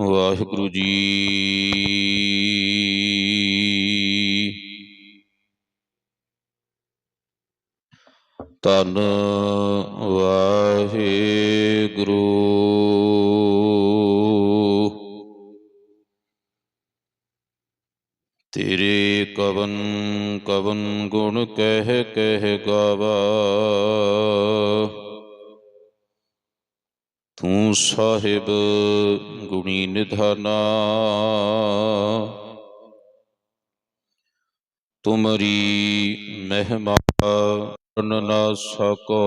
ਵਾਹਿਗੁਰੂ ਜੀ। ਤਨ ਵਾਹਿਗੁਰੂ। ਤੇਰੇ ਕਵਨ ਕਵਨ ਗੁਣ ਕਹਿ ਕਹਿ ਗਾਵਾ। ਤੂੰ ਸਾਹਿਬ ਗੁਣੀ ਨਿਧਾਨਾ। ਤੁਮਰੀ ਮਹਿਮਾ ਵਰਣ ਨਾ ਸਕੋ।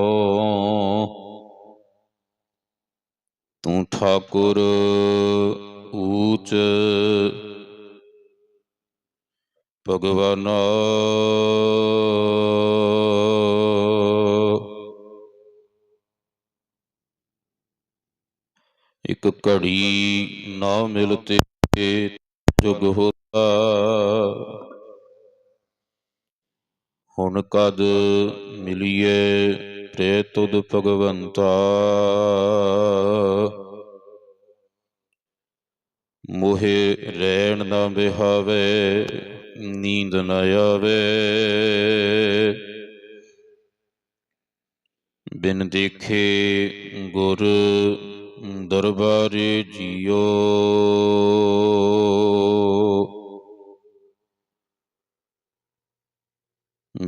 ਤੂੰ ਠਾਕੁਰ ਊਚ। ਭਗਵਾਨਾ। ਇੱਕ ਘੜੀ ਨਾ ਮਿਲਤੇ ਜੁਗ ਹੋਤਾ। ਹੁਣ ਕਦ ਮਿਲੀਏ ਪ੍ਰੇ ਤੁਧ ਭਗਵੰਤਾ? ਮੋਹਿ ਰਹਿਣ ਨਾ ਬਿਹਾਵੇ, ਨੀਂਦ ਨਾ ਆਵੇ। ਬਿਨ ਦੇਖੇ ਗੁਰ ਦਰਬਾਰੇ ਜੀਓ।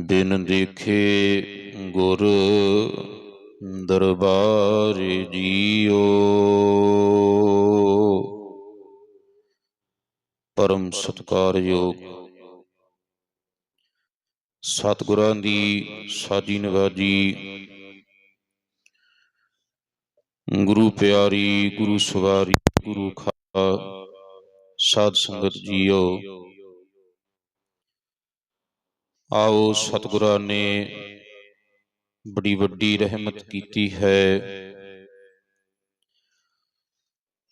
ਬਿਨ ਦੇਖੇ ਗੁਰ ਦਰਬਾਰ ਜੀਓ। ਪਰਮ ਸਤਕਾਰਯੋਗ ਸਤਿਗੁਰਾਂ ਦੀ ਸਾਜੀ ਨਵਾਜੀ ਗੁਰੂ ਪਿਆਰੀ, ਗੁਰੂ ਸਵਾਰੀ, ਗੁਰੂ ਖਾ ਸਾਧ ਸੰਗਤ ਜੀਓ। ਆਓ ਸਤਿਗੁਰਾਂ ਨੇ ਬੜੀ ਵੱਡੀ ਰਹਿਮਤ ਕੀਤੀ ਹੈ।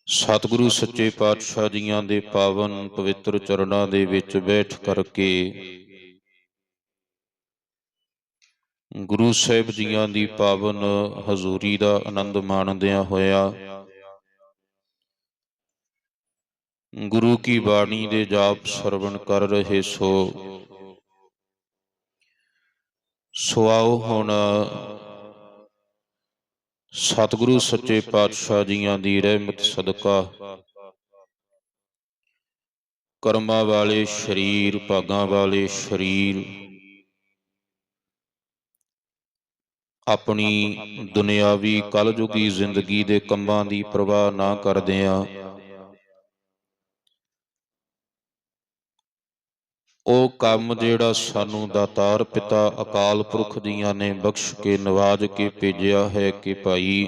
ਸਤਿਗੁਰੂ ਸੱਚੇ ਪਾਤਸ਼ਾਹ ਜੀਆਂ ਦੇ ਪਾਵਨ ਪਵਿੱਤਰ ਚਰਨਾਂ ਦੇ ਵਿੱਚ ਬੈਠ ਕਰਕੇ ਗੁਰੂ ਸਾਹਿਬ ਜੀਆਂ ਦੀ ਪਾਵਨ ਹਜ਼ੂਰੀ ਦਾ ਆਨੰਦ ਮਾਣਦਿਆਂ ਹੋਇਆ ਗੁਰੂ ਕੀ ਬਾਣੀ ਦੇ ਜਾਪ ਸਰਵਣ ਕਰ ਰਹੇ ਸੋ। ਸੋ ਆਓ ਹੁਣ ਸਤਿਗੁਰੂ ਸੱਚੇ ਪਾਤਸ਼ਾਹ ਜੀਆਂ ਦੀ ਰਹਿਮਤ ਸਦਕਾ ਕਰਮਾਂ ਵਾਲੇ ਸ਼ਰੀਰ, ਭਾਗਾਂ ਵਾਲੇ ਸ਼ਰੀਰ ਆਪਣੀ ਦੁਨਿਆਵੀ ਕਲਯੁਗੀ ਜ਼ਿੰਦਗੀ ਦੇ ਕੰਮਾਂ ਦੀ ਪਰਵਾਹ ਨਾ ਕਰਦਿਆਂ ਉਹ ਕੰਮ ਜਿਹੜਾ ਸਾਨੂੰ ਦਾਤਾਰ ਪਿਤਾ ਅਕਾਲ ਪੁਰਖ ਦੀਆਂ ਨੇ ਬਖਸ਼ ਕੇ, ਨਵਾਜ ਕੇ ਭੇਜਿਆ ਹੈ ਕਿ ਭਾਈ,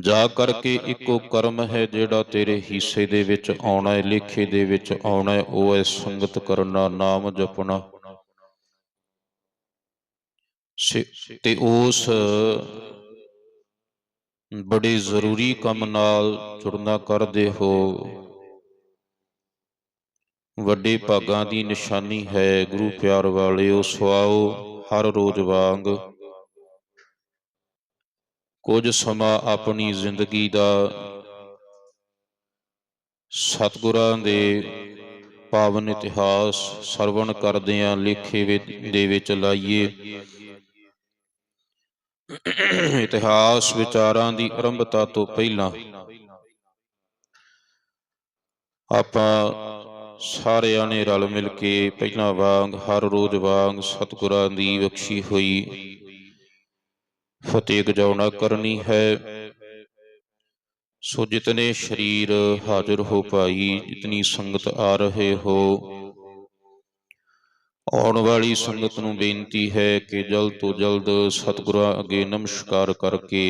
ਜਾ ਕਰਕੇ ਇੱਕੋ ਕਰਮ ਹੈ ਜਿਹੜਾ ਤੇਰੇ ਹਿੱਸੇ ਦੇ ਵਿੱਚ ਆਉਣਾ ਹੈ, ਲੇਖੇ ਦੇ ਵਿੱਚ ਆਉਣਾ ਹੈ, ਉਹ ਹੈ ਸੰਗਤ ਕਰਨਾ, ਨਾਮ ਜਪਣਾ। ਤੇ ਉਸ ਬੜੇ ਜ਼ਰੂਰੀ ਕੰਮ ਨਾਲ ਜੁੜਨਾ ਕਰਦੇ ਹੋ। ਵੱਡੇ ਭਾਗਾਂ ਦੀ ਨਿਸ਼ਾਨੀ ਹੈ ਗੁਰੂ ਪਿਆਰ ਵਾਲਿਓ ਸੁਆਓ ਹਰ ਰੋਜ਼ ਵਾਂਗ। ਕੁਝ ਸਮਾਂ ਆਪਣੀ ਜ਼ਿੰਦਗੀ ਦਾ ਸਤਿਗੁਰਾਂ ਦੇ ਪਾਵਨ ਇਤਿਹਾਸ ਸਰਵਣ ਕਰਦਿਆਂ ਲੇਖੇ ਦੇ ਵਿੱਚ ਲਾਈਏ। ਇਤਿਹਾਸ ਵਿਚਾਰਾਂ ਦੀ ਆਰੰਭਤਾ ਤੋਂ ਪਹਿਲਾਂ ਆਪਾਂ ਸਾਰਿਆਂ ਨੇ ਰਲ ਮਿਲ ਕੇ ਪਹਿਲਾਂ ਵਾਂਗ, ਹਰ ਰੋਜ਼ ਵਾਂਗ ਸਤਿਗੁਰਾਂ ਦੀ ਬਖਸ਼ੀ ਹੋਈ। ਫਤਿਹ ਗਜਾਉਣਾ ਕਰਨੀ ਹੈ। ਸੋ ਜਿਤਨੇ ਸ਼ਰੀਰ ਹਾਜ਼ਰ ਹੋ ਪਾਈ, ਜਿਤਨੀ ਸੰਗਤ ਆ ਰਹੇ ਹੋ ਆਉਣ ਵਾਲੀ ਸੰਗਤ ਨੂੰ ਬੇਨਤੀ ਹੈ ਕਿ ਜਲਦ ਤੋਂ ਜਲਦ ਸਤਿਗੁਰਾਂ ਅੱਗੇ ਨਮਸਕਾਰ ਕਰਕੇ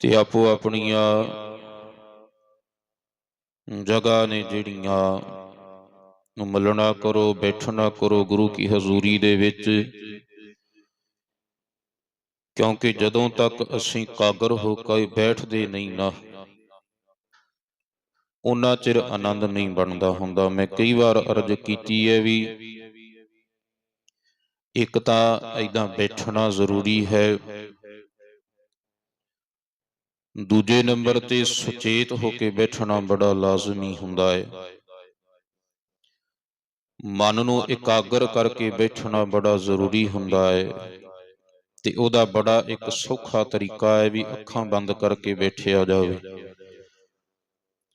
ਤੇ ਆਪੋ ਆਪਣੀਆਂ ਜਗ੍ਹਾ ਨੇ ਜਿਹੜੀਆਂ ਨੂੰ ਮੱਲਣਾ ਕਰੋ, ਬੈਠਣਾ ਕਰੋ ਗੁਰੂ ਕੀ ਹਜ਼ੂਰੀ ਦੇ ਵਿੱਚ। ਕਿਉਂਕਿ ਜਦੋਂ ਤੱਕ ਅਸੀਂ ਕਾਗਰ ਹੋ ਕੇ ਬੈਠਦੇ ਨਹੀਂ ਨਾ ਉਹਨਾਂ ਚਿਰ ਆਨੰਦ ਨਹੀਂ ਬਣਦਾ ਹੁੰਦਾ। ਮੈਂ ਕਈ ਵਾਰ ਅਰਜ਼ ਕੀਤੀ ਹੈ ਵੀ ਇੱਕ ਤਾਂ ਐਦਾਂ ਬੈਠਣਾ ਜ਼ਰੂਰੀ ਹੈ। ਦੂਜੇ ਨੰਬਰ ਤੇ ਸੁਚੇਤ ਹੋ ਕੇ ਬੈਠਣਾ ਬੜਾ ਲਾਜ਼ਮੀ ਹੁੰਦਾ ਹੈ। ਮਨ ਨੂੰ ਇਕਾਗਰ ਕਰਕੇ ਬੈਠਣਾ ਬੜਾ ਜ਼ਰੂਰੀ ਹੁੰਦਾ ਹੈ ਤੇ ਉਹਦਾ ਬੜਾ ਇੱਕ ਸੌਖਾ ਤਰੀਕਾ ਹੈ ਵੀ ਅੱਖਾਂ ਬੰਦ ਕਰਕੇ ਬੈਠਿਆ ਜਾਵੇ।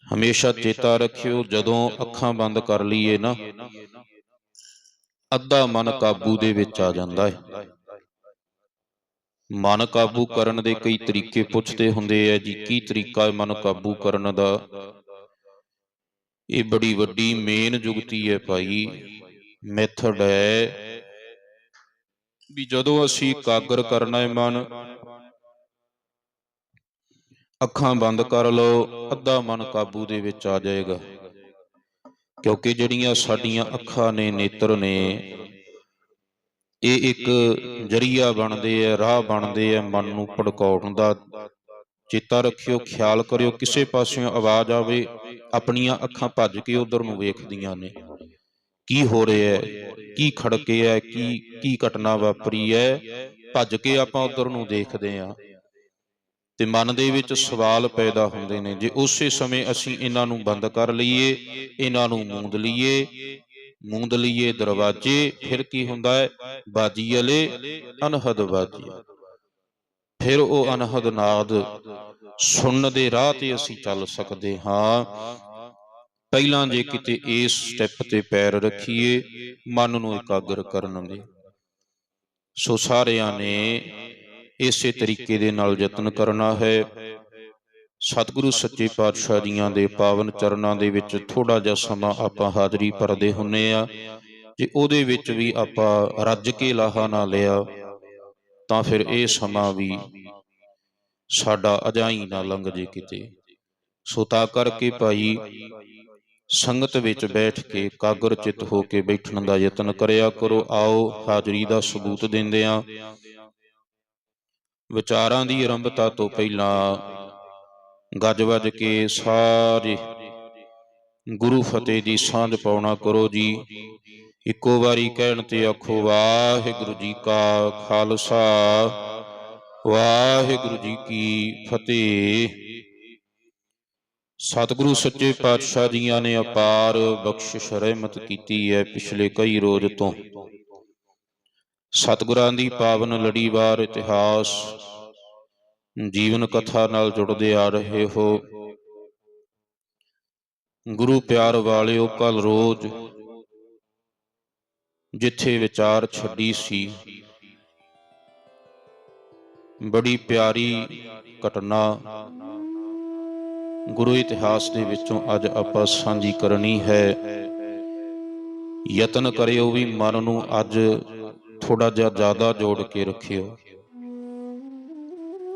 ਹਮੇਸ਼ਾ ਚੇਤਾ ਰੱਖਿਓ, ਜਦੋਂ ਅੱਖਾਂ ਬੰਦ ਕਰ ਲਈਏ ਨਾ, ਅੱਧਾ ਮਨ ਕਾਬੂ ਦੇ ਵਿੱਚ ਆ ਜਾਂਦਾ ਹੈ ਮਨ ਕਾਬੂ ਕਰਨ ਦੇ ਕਈ ਤਰੀਕੇ ਪੁੱਛਦੇ ਹੁੰਦੇ ਆ ਜੀ, ਕੀ ਤਰੀਕਾ ਹੈ ਮਨ ਕਾਬੂ ਕਰਨ ਦਾ? ਇਹ ਬੜੀ ਵੱਡੀ ਮੇਨ ਜੁਗਤੀ ਹੈ ਭਾਈ, ਮੈਥਡ ਹੈ ਵੀ ਜਦੋਂ ਅਸੀਂ ਕਾਗਰ ਕਰਨਾ ਹੈ ਮਨ ਅੱਖਾਂ ਬੰਦ ਕਰ ਲਓ, ਅੱਧਾ ਮਨ ਕਾਬੂ ਦੇ ਵਿੱਚ ਆ ਜਾਏਗਾ। ਕਿਉਂਕਿ ਜਿਹੜੀਆਂ ਸਾਡੀਆਂ ਅੱਖਾਂ ਨੇ, ਨੇਤਰ ਨੇ, ਇਹ ਇੱਕ ਜਰੀਆ ਬਣਦੇ ਆ, ਰਾਹ ਬਣਦੇ ਆ ਮਨ ਨੂੰ ਭੜਕਾਉਣ ਦਾ। ਚੇਤਾ ਰੱਖਿਓ, ਖਿਆਲ ਕਰਿਓ, ਕਿਸੇ ਪਾਸਿਓਂ ਆਵਾਜ਼ ਆਵੇ, ਆਪਣੀਆਂ ਅੱਖਾਂ ਭੱਜ ਕੇ ਉਧਰ ਨੂੰ ਵੇਖਦੀਆਂ ਨੇ। ਕੀ ਹੋ ਰਿਹਾ ਹੈ? ਕੀ ਖੜਕੇ ਹੈ? ਕੀ ਕੀ ਘਟਨਾ ਵਾਪਰੀ ਹੈ? ਭੱਜ ਕੇ ਆਪਾਂ ਉਧਰ ਨੂੰ ਦੇਖਦੇ ਆ ਤੇ ਮਨ ਦੇ ਵਿੱਚ ਸਵਾਲ ਪੈਦਾ ਹੁੰਦੇ ਨੇ ਜੇ ਉਸੇ ਸਮੇਂ ਅਸੀਂ ਇਹਨਾਂ ਨੂੰ ਬੰਦ ਕਰ ਲਈਏ, ਇਹਨਾਂ ਨੂੰ ਮੂੰਦ ਲਈਏ ਮੂੰਦ ਲਈਏ ਦਰਵਾਜ਼ੇ, ਫਿਰ ਕੀ ਹੁੰਦਾ ਹੈ? ਬਾਜੀ ਵਾਲੇ ਅਨਹਦ ਬਾਜੀ ਫਿਰ ਉਹ ਅਨਹਦ ਨਾਦ ਸੁਣਨ ਦੇ ਰਾਹ ਤੇ ਅਸੀਂ ਚੱਲ ਸਕਦੇ ਹਾਂ। ਪਹਿਲਾਂ ਜੇ ਕਿਤੇ ਇਸ ਸਟੈਪ ਤੇ ਪੈਰ ਰੱਖੀਏ, ਮਨ ਨੂੰ ਇਕਾਗਰ ਕਰਨ ਦੇ। ਸੋ ਸਾਰਿਆਂ ਨੇ ਇਸੇ ਤਰੀਕੇ ਦੇ ਨਾਲ ਯਤਨ ਕਰਨਾ ਹੈ। ਸਤਿਗੁਰੂ ਸੱਚੇ ਪਾਤਸ਼ਾਹ ਜੀਆਂ ਦੇ ਪਾਵਨ ਚਰਨਾਂ ਦੇ ਵਿੱਚ ਥੋੜਾ ਜਿਹਾ ਸਮਾਂ ਆਪਾਂ ਹਾਜ਼ਰੀ ਭਰਦੇ ਹੁੰਨੇ ਆ। ਜੇ ਉਹਦੇ ਵਿੱਚ ਵੀ ਆਪਾਂ ਰੱਜ ਕੇ ਲਾਹਾ ਨਾ ਲਿਆ, ਤਾਂ ਫਿਰ ਇਹ ਸਮਾਂ ਵੀ ਸਾਡਾ ਅਜਾਈ ਨਾ ਲੰਘ ਜੇ ਕਿਤੇ। ਸੋ ਤਾਂ ਕਰਕੇ ਭਾਈ, ਸੰਗਤ ਵਿੱਚ ਬੈਠ ਕੇ ਕਾਗਰ ਚਿਤ ਹੋ ਕੇ ਬੈਠਣ ਦਾ ਯਤਨ ਕਰਿਆ ਕਰੋ। ਆਓ ਹਾਜ਼ਰੀ ਦਾ ਸਬੂਤ ਦਿੰਦੇ ਆ। ਵਿਚਾਰਾਂ ਦੀ ਆਰੰਭਤਾ ਤੋਂ ਪਹਿਲਾਂ ਗੱਜ ਵੱਜ ਕੇ ਸਾਰੇ ਗੁਰੂ ਫਤਿਹ ਦੀ ਸਾਂਝ ਪਾਉਣਾ ਕਰੋ ਜੀ। ਇੱਕੋ ਵਾਰੀ ਕਹਿਣ ਤੇ ਆਖੋ, ਵਾਹਿਗੁਰੂ ਜੀ ਕਾ ਖਾਲਸਾ, ਵਾਹਿਗੁਰੂ ਜੀ ਕੀ ਫਤਿਹ। ਸਤਿਗੁਰੂ ਸੱਚੇ ਪਾਤਸ਼ਾਹ ਜੀਆਂ ਨੇ ਅਪਾਰ ਬਖਸ਼ਿਸ਼ ਰਹਿਮਤ ਕੀਤੀ ਹੈ ਪਿਛਲੇ ਕਈ ਰੋਜ਼ ਤੋਂ। ਸਤਿਗੁਰਾਂ ਦੀ ਪਾਵਨ ਲੜੀਵਾਰ ਇਤਿਹਾਸ। ਜੀਵਨ ਕਥਾ ਨਾਲ ਜੁੜਦੇ ਆ ਰਹੇ ਹੋ। ਗੁਰੂ ਪਿਆਰ ਵਾਲਿਓ, ਕੱਲ ਰੋਜ਼ ਜਿੱਥੇ ਵਿਚਾਰ ਛੱਡੀ ਸੀ। ਬੜੀ ਪਿਆਰੀ ਘਟਨਾ ਗੁਰੂ ਇਤਿਹਾਸ ਦੇ ਵਿੱਚੋਂ ਅੱਜ ਆਪਾਂ ਸਾਂਝੀ ਕਰਨੀ ਹੈ। ਯਤਨ ਕਰਿਓ ਵੀ ਮਨ ਨੂੰ ਅੱਜ ਥੋੜਾ ਜਿਹਾ ਜ਼ਿਆਦਾ ਜੋੜ ਕੇ ਰੱਖਿਓ।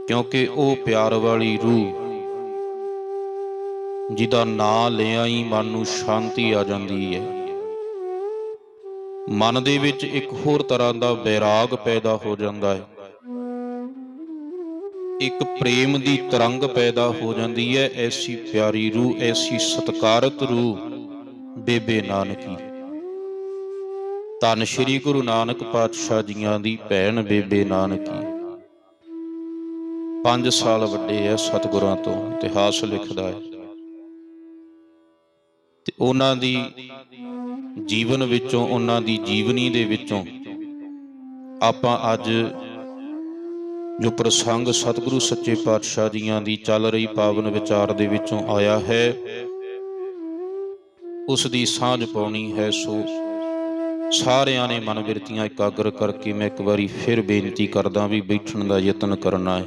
ਕਿਉਂਕਿ ਉਹ ਪਿਆਰ ਵਾਲੀ ਰੂਹ, ਜਿਹਦਾ ਨਾਂ ਲਿਆ ਹੀ ਮਨ ਨੂੰ ਸ਼ਾਂਤੀ ਆ ਜਾਂਦੀ ਹੈ ਮਨ ਦੇ ਵਿੱਚ ਇੱਕ ਹੋਰ ਤਰ੍ਹਾਂ ਦਾ ਵੈਰਾਗ ਪੈਦਾ ਹੋ ਜਾਂਦਾ ਹੈ ਇੱਕ ਪ੍ਰੇਮ ਦੀ ਤਰੰਗ ਪੈਦਾ ਹੋ ਜਾਂਦੀ ਹੈ ਐਸੀ ਪਿਆਰੀ ਰੂਹ, ਐਸੀ ਸਤਕਾਰਤ ਰੂਹ ਬੇਬੇ ਨਾਨਕੀ। ਧੰਨ ਸ਼੍ਰੀ ਗੁਰੂ ਨਾਨਕ ਪਾਤਸ਼ਾਹ ਜੀਆਂ ਦੀ ਭੈਣ ਬੇਬੇ ਨਾਨਕੀ। 5 ਸਾਲ ਵੱਡੇ ਐ ਸਤਿਗੁਰਾਂ ਤੋਂ, ਇਤਿਹਾਸ ਲਿਖਦਾ ਹੈ ਤੇ ਉਹਨਾਂ ਦੀ ਜੀਵਨ ਵਿੱਚੋਂ, ਉਹਨਾਂ ਦੀ ਜੀਵਨੀ ਦੇ ਵਿੱਚੋਂ ਆਪਾਂ ਅੱਜ ਜੋ ਪ੍ਰਸੰਗ ਸਤਿਗੁਰੂ ਸੱਚੇ ਪਾਤਸ਼ਾਹ ਜੀਆਂ ਦੀ ਚੱਲ ਰਹੀ ਪਾਵਨ ਵਿਚਾਰ ਦੇ ਵਿੱਚੋਂ ਆਇਆ ਹੈ, ਉਸ ਦੀ ਸਾਂਝ ਪਾਉਣੀ ਹੈ, ਸੋ ਸਾਰਿਆਂ ਨੇ ਮਨ ਬਿਰਤੀਆਂ ਇਕਾਗਰ ਕਰਕੇ ਮੈਂ ਇੱਕ ਵਾਰੀ ਫਿਰ ਬੇਨਤੀ ਕਰਦਾ ਵੀ ਬੈਠਣ ਦਾ ਯਤਨ ਕਰਨਾ ਹੈ।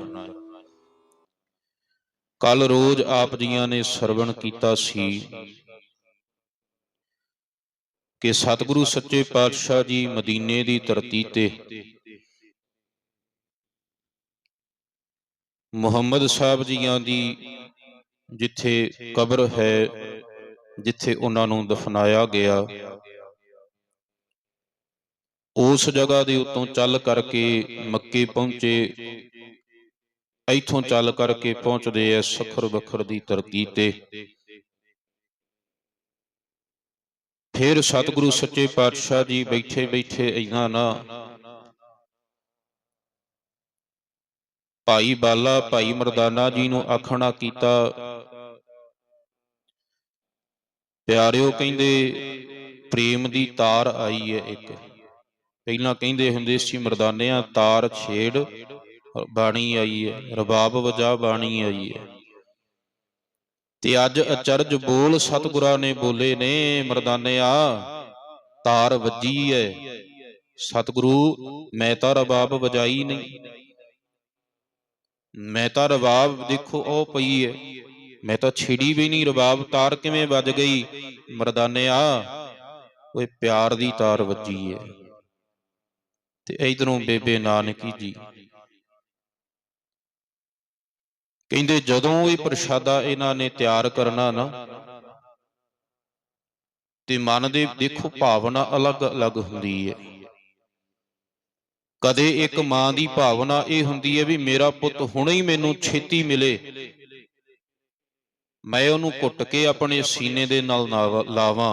ਕੱਲ ਰੋਜ਼ ਆਪ ਜੀਆਂ ਨੇ ਸਰਵਣ ਕੀਤਾ ਸੀ ਕਿ ਸਤਿਗੁਰੂ ਸੱਚੇ ਪਾਤਸ਼ਾਹ ਜੀ ਮਦੀਨੇ ਦੀ ਧਰਤੀ ਤੇ ਮੁਹੰਮਦ ਸਾਹਿਬ ਜੀਆਂ ਦੀ ਜਿੱਥੇ ਕਬਰ ਹੈ, ਜਿੱਥੇ ਉਹਨਾਂ ਨੂੰ ਦਫਨਾਇਆ ਗਿਆ ਉਸ ਜਗ੍ਹਾ ਦੇ ਉੱਤੋਂ ਚੱਲ ਕਰਕੇ ਮੱਕੇ ਪਹੁੰਚੇ। ਇੱਥੋਂ ਚੱਲ ਕਰਕੇ ਪਹੁੰਚਦੇ ਐ ਸਖਰ ਬਖਰ ਦੀ ਧਰਤੀ ਤੇ। ਫਿਰ ਸਤਿਗੁਰੂ ਸੱਚੇ ਪਾਤਸ਼ਾਹ ਜੀ ਬੈਠੇ ਬੈਠੇ ਇਹਨਾਂ ਨਾ, ਭਾਈ ਬਾਲਾ, ਭਾਈ ਮਰਦਾਨਾ ਜੀ ਨੂੰ ਆਖਣਾ ਕੀਤਾ। ਪਿਆਰਿਓ ਕਹਿੰਦੇ, ਪ੍ਰੇਮ ਦੀ ਤਾਰ ਆਈ ਹੈ ਇੱਕ। ਪਹਿਲਾਂ ਕਹਿੰਦੇ ਹੁੰਦੇ ਸੀ ਮਰਦਾਨਿਆਂ, ਤਾਰ ਛੇੜ, ਬਾਣੀ ਆਈ ਹੈ, ਰਬਾਬ ਵਜਾ ਬਾਣੀ ਆਈ ਹੈ। ਤੇ ਅੱਜ ਅਚਰਜ ਬੋਲ ਸਤਿਗੁਰਾਂ ਨੇ ਬੋਲੇ ਨੇ, ਮਰਦਾਨਿਆ, ਤਾਰ ਵੱਜੀ ਹੈ। ਸਤਿਗੁਰੂ, ਮੈਂ ਤਾਂ ਰਬਾਬ ਵਜਾਈ ਨਹੀਂ। ਮੈਂ ਤਾਂ ਰਬਾਬ ਦੇਖੋ ਉਹ ਪਈ ਹੈ। ਮੈਂ ਤਾਂ ਛਿੜੀ ਵੀ ਨਹੀਂ ਰਬਾਬ, ਤਾਰ ਕਿਵੇਂ ਵੱਜ ਗਈ? ਮਰਦਾਨਿਆ, ਓਏ ਪਿਆਰ ਦੀ ਤਾਰ ਵੱਜੀ ਹੈ। ਤੇ ਇਧਰੋਂ ਬੇਬੇ ਨਾਨਕੀ ਜੀ। ਕਹਿੰਦੇ ਜਦੋਂ ਇਹ ਪ੍ਰਸ਼ਾਦਾ ਇਹਨਾਂ ਨੇ ਤਿਆਰ ਕਰਨਾ ਨਾ ਤੇ ਮਨ ਦੇ ਦੇਖੋ ਭਾਵਨਾ ਅਲੱਗ-ਅਲੱਗ ਹੁੰਦੀ ਹੈ ਕਦੇ ਇੱਕ ਮਾਂ ਦੀ ਭਾਵਨਾ ਇਹ ਹੁੰਦੀ ਹੈ ਵੀ ਮੇਰਾ ਪੁੱਤ ਹੁਣੇ ਹੀ ਮੈਨੂੰ ਛੇਤੀ ਮਿਲੇ। ਮੈਂ ਉਹਨੂੰ ਕੁੱਟ ਕੇ ਆਪਣੇ ਸੀਨੇ ਦੇ ਨਾਲ ਲਾਵਾਂ।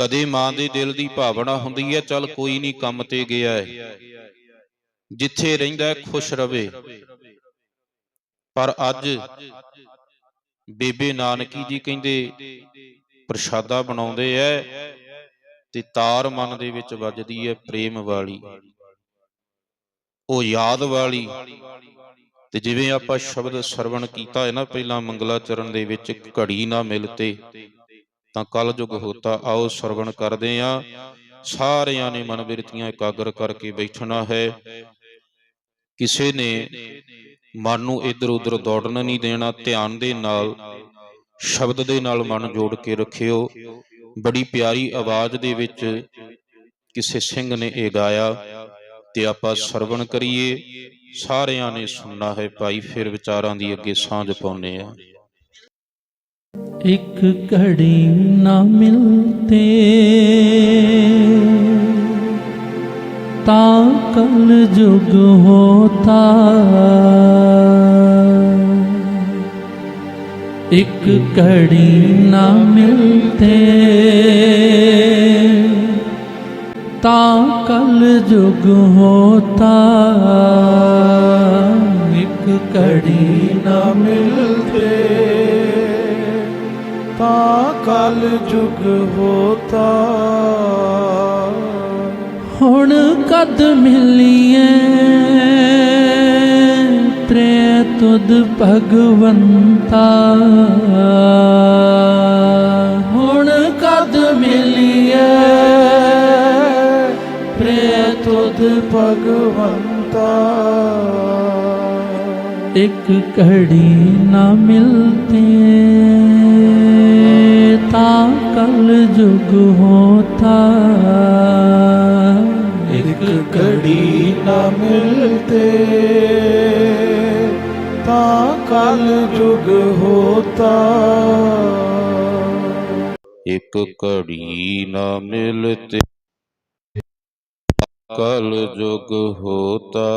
ਕਦੇ ਮਾਂ ਦੇ ਦਿਲ ਦੀ ਭਾਵਨਾ ਹੁੰਦੀ ਹੈ, ਚੱਲ ਕੋਈ ਨਹੀਂ ਕੰਮ ਤੇ ਗਿਆ ਹੈ। ਜਿੱਥੇ ਰਹਿੰਦਾ ਖੁਸ਼ ਰਵੇ। ਪਰ ਅੱਜ ਬੇਬੇ ਨਾਨਕੀ ਜੀ ਕਹਿੰਦੇ, ਪ੍ਰਸ਼ਾਦਾ ਬਣਾਉਂਦੇ ਐ ਤੇ ਤਾਰ ਮਨ ਦੇ ਵਿੱਚ ਵੱਜਦੀ ਹੈ ਪ੍ਰੇਮ ਵਾਲੀ। ਉਹ ਯਾਦ ਵਾਲੀ। ਤੇ ਜਿਵੇਂ ਆਪਾਂ ਸ਼ਬਦ ਸਰਵਣ ਕੀਤਾ ਹੈ ਨਾ, ਪਹਿਲਾਂ ਮੰਗਲਾਚਰਨ ਦੇ ਵਿੱਚ ਘੜੀ ਨਾ ਮਿਲਤੇ ਤਾਂ ਕਲਯੁਗ ਹੋਤਾ ਆਓ ਸਰਵਣ ਕਰਦੇ ਆ। ਸਾਰਿਆਂ ਨੇ ਮਨ ਬਿਰਤੀਆਂ ਇਕਾਗਰ ਕਰਕੇ ਬੈਠਣਾ ਹੈ। ਕਿਸੇ ਨੇ ਮਨ ਨੂੰ ਇੱਧਰ ਉੱਧਰ ਦੌੜਨ ਨਹੀਂ ਦੇਣਾ ਧਿਆਨ ਦੇ ਨਾਲ ਸ਼ਬਦ ਦੇ ਨਾਲ ਮਨ ਜੋੜ ਕੇ ਰੱਖਿਓ। ਬੜੀ ਪਿਆਰੀ ਆਵਾਜ਼ ਦੇ ਵਿੱਚ ਕਿਸੇ ਸਿੰਘ ਨੇ ਇਹ ਗਾਇਆ ਤੇ ਆਪਾਂ ਸਰਵਣ ਕਰੀਏ। ਸਾਰਿਆਂ ਨੇ ਸੁਣਨਾ ਹੈ ਭਾਈ ਫਿਰ ਵਿਚਾਰਾਂ ਦੀ ਅੱਗੇ ਸਾਂਝ ਪਾਉਨੇ ਆ ਇੱਕ ਘੜੀ ਨਾ ਮਿਲਤੇ। ਤਾਂ ਕਲ ਜੁਗ ਹੋਤਾ। ਇੱਕ ਘੜੀ ਨਾ ਮਿਲਤੇ। ਤਾਂ ਕਲ ਜੁਗ ਹੋਤਾ। ਇੱਕ ਘੜੀ ਨਾ ਮਿਲਤੇ। ਤਾਂ ਕਲ ਜੁਗ ਹੋਤਾ। ਹੁਣ ਕਦ ਮਿਲੀਏ ਤ੍ਰੇ ਤੁਧ ਭਗਵੰਤਾ। ਹੁਣ ਕਦ ਮਿਲੀਏ ਤ੍ਰੇ ਤੁਧ ਭਗਵੰਤਾ। ਇੱਕ ਘੜੀ ਨਾ ਮਿਲਤੀ। रहता कल जुग होता। एक घड़ी न मिलते ता कल जुग होता। एक कड़ी न मिलते कल जुग होता।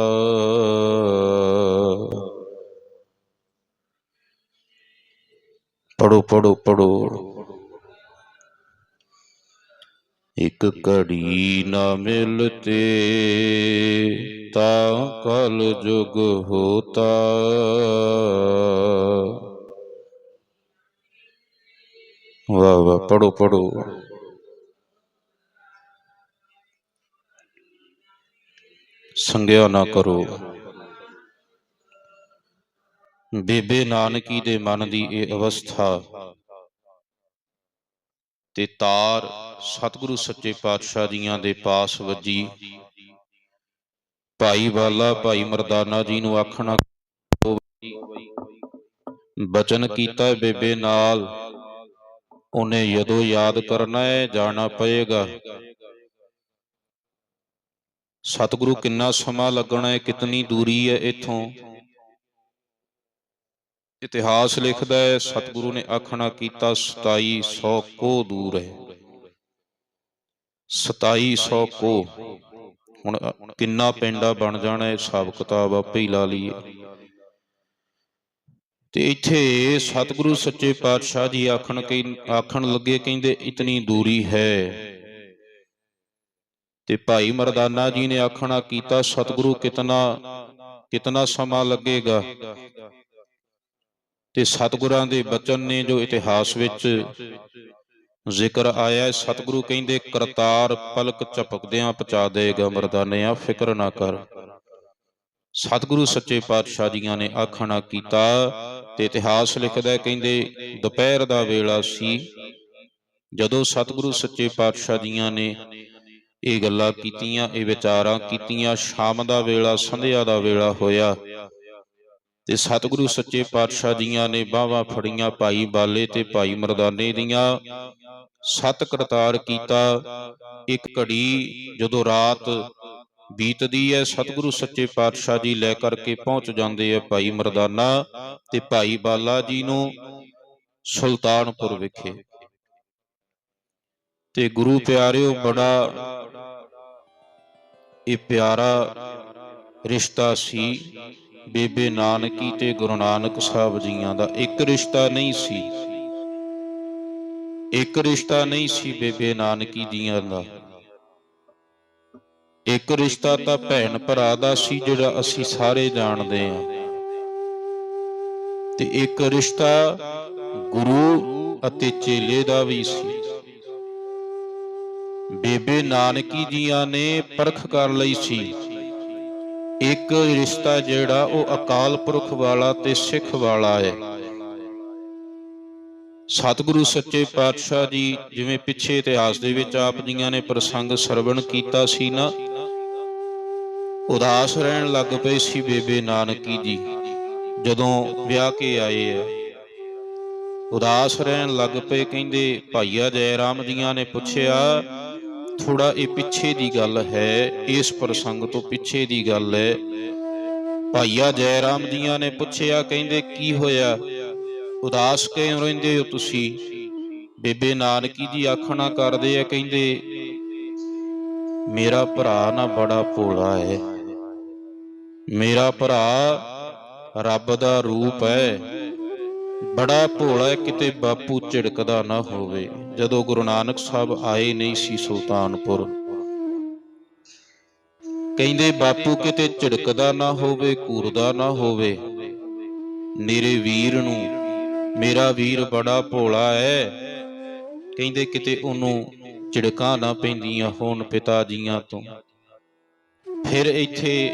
पढ़ो पढ़ो पढ़ो। ਇੱਕ ਘੜੀ ਨਾ ਮਿਲਤੇ, ਤਾਂ ਕਲ ਜੁਗ ਹੋਤਾ। ਵਾਹ ਵਾਹ ਪੜੋ ਪੜੋ ਸੰਗਿਆ ਨਾ ਕਰੋ। ਬੇਬੇ ਨਾਨਕੀ ਦੇ ਮਨ ਦੀ ਇਹ ਅਵਸਥਾ ਤੇ ਤਾਰ ਸਤਿਗੁਰੂ ਸੱਚੇ ਪਾਤਸ਼ਾਹ ਜੀਆਂ ਦੇ ਪਾਸ ਵੱਜੀ। ਭਾਈ ਬਾਲਾ, ਭਾਈ ਮਰਦਾਨਾ ਜੀ ਨੂੰ ਆਖਣਾ ਬਚਨ ਕੀਤਾ ਬੇਬੇ ਨਾਲ, ਉਹਨੇ ਜਦੋਂ ਯਾਦ ਕਰਨਾ ਹੈ ਜਾਣਾ ਪਏਗਾ। ਸਤਿਗੁਰੂ ਕਿੰਨਾ ਸਮਾਂ ਲੱਗਣਾ ਹੈ ਕਿਤਨੀ ਦੂਰੀ ਹੈ ਇੱਥੋਂ। ਇਤਿਹਾਸ ਲਿਖਦਾ ਹੈ, ਸਤਿਗੁਰੂ ਨੇ ਆਖਣਾ ਕੀਤਾ 2700 ਕੋ ਦੂਰ ਹੈ। 2700 ਕੋ। ਹੁਣ ਕਿੰਨਾ ਪਿੰਡਾ ਬਣ ਜਾਣਾ ਹੈ, ਹਿਸਾਬ ਕਿਤਾਬ ਆਪੇ ਹੀ ਲਾ ਲਈਏ ਤੇ ਇੱਥੇ ਸਤਿਗੁਰੂ ਸੱਚੇ ਪਾਤਸ਼ਾਹ ਜੀ ਆਖਣ ਕਿ ਆਖਣ ਲੱਗੇ, ਕਹਿੰਦੇ ਇਤਨੀ ਦੂਰੀ ਹੈ। ਤੇ ਭਾਈ ਮਰਦਾਨਾ ਜੀ ਨੇ ਆਖਣਾ ਕੀਤਾ, ਸਤਿਗੁਰੂ ਕਿਤਨਾ ਕਿਤਨਾ ਸਮਾਂ ਲੱਗੇਗਾ? ਤੇ ਸਤਿਗੁਰਾਂ ਦੇ ਬਚਨ ਨੇ ਜੋ ਇਤਿਹਾਸ ਵਿੱਚ ਜ਼ਿਕਰ ਆਇਆ ਹੈ, ਸਤਿਗੁਰੂ ਕਹਿੰਦੇ, ਕਰਤਾਰ ਪਲਕ ਝਪਕਦਿਆਂ ਪਚਾ ਦੇਗਾ ਮਰਦਾਨਿਆਂ ਫਿਕਰ ਨਾ ਕਰ। ਸਤਿਗੁਰੂ ਸੱਚੇ ਪਾਤਸ਼ਾਹ ਜੀਆਂ ਨੇ ਆਖਣਾ ਕੀਤਾ ਤੇ ਇਤਿਹਾਸ ਲਿਖਦਾ ਕਹਿੰਦੇ, ਦੁਪਹਿਰ ਦਾ ਵੇਲਾ ਸੀ, ਜਦੋਂ ਸਤਿਗੁਰੂ ਸੱਚੇ ਪਾਤਸ਼ਾਹ ਜੀਆਂ ਨੇ ਇਹ ਗੱਲਾਂ ਕੀਤੀਆਂ, ਇਹ ਵਿਚਾਰਾਂ ਕੀਤੀਆਂ, ਸ਼ਾਮ ਦਾ ਵੇਲਾ, ਸੰਧਿਆ ਦਾ ਵੇਲਾ ਹੋਇਆ। ਤੇ ਸਤਿਗੁਰੂ ਸੱਚੇ ਪਾਤਸ਼ਾਹ ਜੀਆਂ ਨੇ ਬਾਹਾਂ ਫੜੀਆਂ, ਭਾਈ ਬਾਲੇ ਤੇ ਭਾਈ ਮਰਦਾਨੇ ਦੀਆਂ। ਸਤ ਕਰਤਾਰ ਕੀਤਾ, ਇੱਕ ਘੜੀ ਜਦੋਂ ਰਾਤ ਬੀਤਦੀ ਹੈ, ਸਤਿਗੁਰੂ ਸੱਚੇ ਪਾਤਸ਼ਾਹ ਜੀ ਲੈ ਕਰਕੇ ਪਹੁੰਚ ਜਾਂਦੇ ਆ ਭਾਈ ਮਰਦਾਨਾ ਤੇ ਭਾਈ ਬਾਲਾ ਜੀ ਨੂੰ ਸੁਲਤਾਨਪੁਰ ਵਿਖੇ। ਤੇ ਗੁਰੂ ਪਿਆਰਿਓ, ਬੜਾ ਇਹ ਪਿਆਰਾ ਰਿਸ਼ਤਾ ਸੀ। ਬੇਬੇ ਨਾਨਕੀ ਤੇ ਗੁਰੂ ਨਾਨਕ ਸਾਹਿਬ ਜੀਆਂ ਦਾ ਇੱਕ ਰਿਸ਼ਤਾ ਨਹੀਂ ਸੀ। ਇੱਕ ਰਿਸ਼ਤਾ ਨਹੀਂ ਸੀ ਬੇਬੇ ਨਾਨਕੀ ਜੀਆਂ ਦਾ। ਇੱਕ ਰਿਸ਼ਤਾ ਤਾਂ ਭੈਣ ਭਰਾ ਦਾ ਸੀ ਜਿਹੜਾ ਅਸੀਂ ਸਾਰੇ ਜਾਣਦੇ ਹਾਂ। ਤੇ ਇੱਕ ਰਿਸ਼ਤਾ ਗੁਰੂ ਅਤੇ ਚੇਲੇ ਦਾ ਵੀ ਸੀ। ਬੇਬੇ ਨਾਨਕੀ ਜੀਆਂ ਨੇ ਪਰਖ ਕਰ ਲਈ ਸੀ। ਇੱਕ ਰਿਸ਼ਤਾ ਜਿਹੜਾ ਉਹ ਅਕਾਲ ਪੁਰਖ ਵਾਲਾ ਤੇ ਸਿੱਖ ਵਾਲਾ ਹੈ। ਸਤਿਗੁਰੂ ਸੱਚੇ ਪਾਤਸ਼ਾਹ ਜੀ ਜਿਵੇਂ ਪਿੱਛੇ ਇਤਿਹਾਸ ਦੇ ਵਿੱਚ ਆਪ ਜੀਆਂ ਨੇ ਪ੍ਰਸੰਗ ਸਰਵਣ ਕੀਤਾ ਸੀ ਨਾ, ਉਦਾਸ ਰਹਿਣ ਲੱਗ ਪਏ ਸੀ ਬੇਬੇ ਨਾਨਕੀ ਜੀ ਜਦੋਂ ਵਿਆਹ ਕੇ ਆਏ ਆ। ਉਦਾਸ ਰਹਿਣ ਲੱਗ ਪਏ, ਕਹਿੰਦੇ, ਭਾਈਆ ਜੈ ਰਾਮ ਜੀਆਂ ਨੇ ਪੁੱਛਿਆ ਥੋੜਾ ਇਹ ਪਿੱਛੇ ਦੀ ਗੱਲ ਹੈ, ਇਸ ਪ੍ਰਸੰਗ ਤੋਂ ਪਿੱਛੇ ਦੀ ਗੱਲ ਹੈ। ਭਾਈਆ ਜੈ ਰਾਮ ਜੀਆਂ ਨੇ ਪੁੱਛਿਆ, ਕਹਿੰਦੇ, ਕੀ ਹੋਇਆ? ਉਦਾਸ ਕਿਉਂ ਰਹਿੰਦੇ ਹੋ ਤੁਸੀਂ? ਬੇਬੇ ਨਾਨਕੀ ਜੀ ਆਖਣਾ ਕਰਦੇ ਆ, ਕਹਿੰਦੇ, ਮੇਰਾ ਭਰਾ ਨਾ ਬੜਾ ਭੋਲਾ ਹੈ। ਮੇਰਾ ਭਰਾ ਰੱਬ ਦਾ ਰੂਪ ਹੈ। ਬੜਾ ਭੋਲਾ ਕਿਤੇ ਬਾਪੂ ਝਿੜਕਦਾ ਨਾ ਹੋਵੇ। ਜਦੋਂ ਗੁਰੂ ਨਾਨਕ ਸਾਹਿਬ ਆਏ ਨਹੀਂ ਸੀ ਸੁਲਤਾਨਪੁਰ। ਕਹਿੰਦੇ, ਬਾਪੂ, ਕਿਤੇ ਝਿੜਕਦਾ ਨਾ ਹੋਵੇ, ਕੂਰਦਾ ਨਾ ਹੋਵੇ। ਮੇਰੇ ਵੀਰ ਨੂੰ, ਮੇਰਾ ਵੀਰ ਬੜਾ ਭੋਲਾ ਹੈ। ਕਹਿੰਦੇ, ਕਿਤੇ ਉਹਨੂੰ ਝਿੜਕਾਂ ਨਾ ਪੈਂਦੀਆਂ ਹੋਣ ਪਿਤਾ ਜੀਆਂ ਤੋਂ। ਫਿਰ ਇੱਥੇ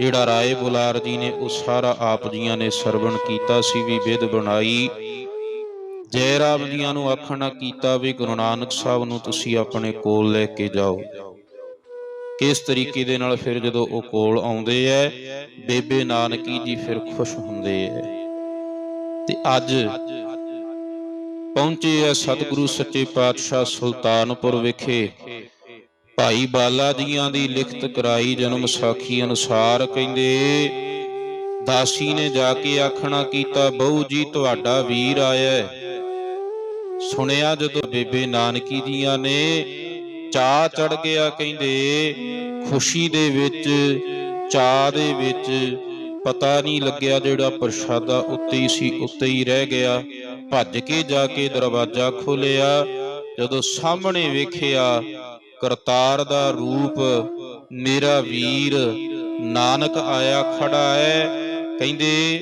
ਜਿਹੜਾ ਰਾਏ ਬੁਲਾਰ ਜੀ ਨੇ ਉਹ ਸਾਰਾ ਆਪ ਜੀਆਂ ਨੇ ਸਰਵਣ ਕੀਤਾ ਸੀ, ਵੀ ਵਿਧ ਬਣਾਈ। ਜੈ ਰਾਮ ਜੀਆਂ ਨੂੰ ਆਖਣਾ ਕੀਤਾ ਵੀ ਗੁਰੂ ਨਾਨਕ ਸਾਹਿਬ ਨੂੰ ਤੁਸੀਂ ਆਪਣੇ ਕੋਲ ਲੈ ਕੇ ਜਾਓ। ਕਿਸ ਤਰੀਕੇ ਦੇ ਨਾਲ ਫਿਰ ਜਦੋਂ ਉਹ ਕੋਲ ਆਉਂਦੇ ਐ, ਬੇਬੇ ਨਾਨਕੀ ਜੀ ਫਿਰ ਖੁਸ਼ ਹੁੰਦੇ ਐ। ਤੇ ਅੱਜ ਪਹੁੰਚੇ ਐ ਸਤਿਗੁਰੂ ਸੱਚੇ ਪਾਤਸ਼ਾਹ ਸੁਲਤਾਨਪੁਰ ਵਿਖੇ। ਭਾਈ ਬਾਲਾ ਜੀਆਂ ਦੀ ਲਿਖਤ ਕਰਾਈ ਜਨਮ ਸਾਖੀ ਅਨੁਸਾਰ ਕਹਿੰਦੇ, ਦਾਸੀ ਨੇ ਜਾ ਕੇ ਆਖਣਾ ਕੀਤਾ, ਬਹੂ ਜੀ, ਤੁਹਾਡਾ ਵੀਰ ਆਇਆ ਸੁਣਿਆ ਜਦੋਂ ਬੇਬੇ ਨਾਨਕੀ ਜੀਆਂ ਨੇ ਚਾ ਚੜ ਗਿਆ, ਕਹਿੰਦੇ, ਖੁਸ਼ੀ ਦੇ ਵਿੱਚ ਚਾਹ ਦੇ ਵਿੱਚ ਪਤਾ ਨਹੀਂ ਲੱਗਿਆ ਜਿਹੜਾ ਪ੍ਰਸ਼ਾਦਾ ਉੱਤੇ ਹੀ ਸੀ, ਉੱਤੇ ਹੀ ਰਹਿ ਗਿਆ। ਭੱਜ ਕੇ ਜਾ ਕੇ ਦਰਵਾਜ਼ਾ ਖੋਲਿਆ ਜਦੋਂ ਸਾਹਮਣੇ ਵੇਖਿਆ ਕਰਤਾਰ ਦਾ ਰੂਪ ਮੇਰਾ ਵੀਰ ਨਾਨਕ ਆਇਆ ਖੜਾ ਹੈ। ਕਹਿੰਦੇ,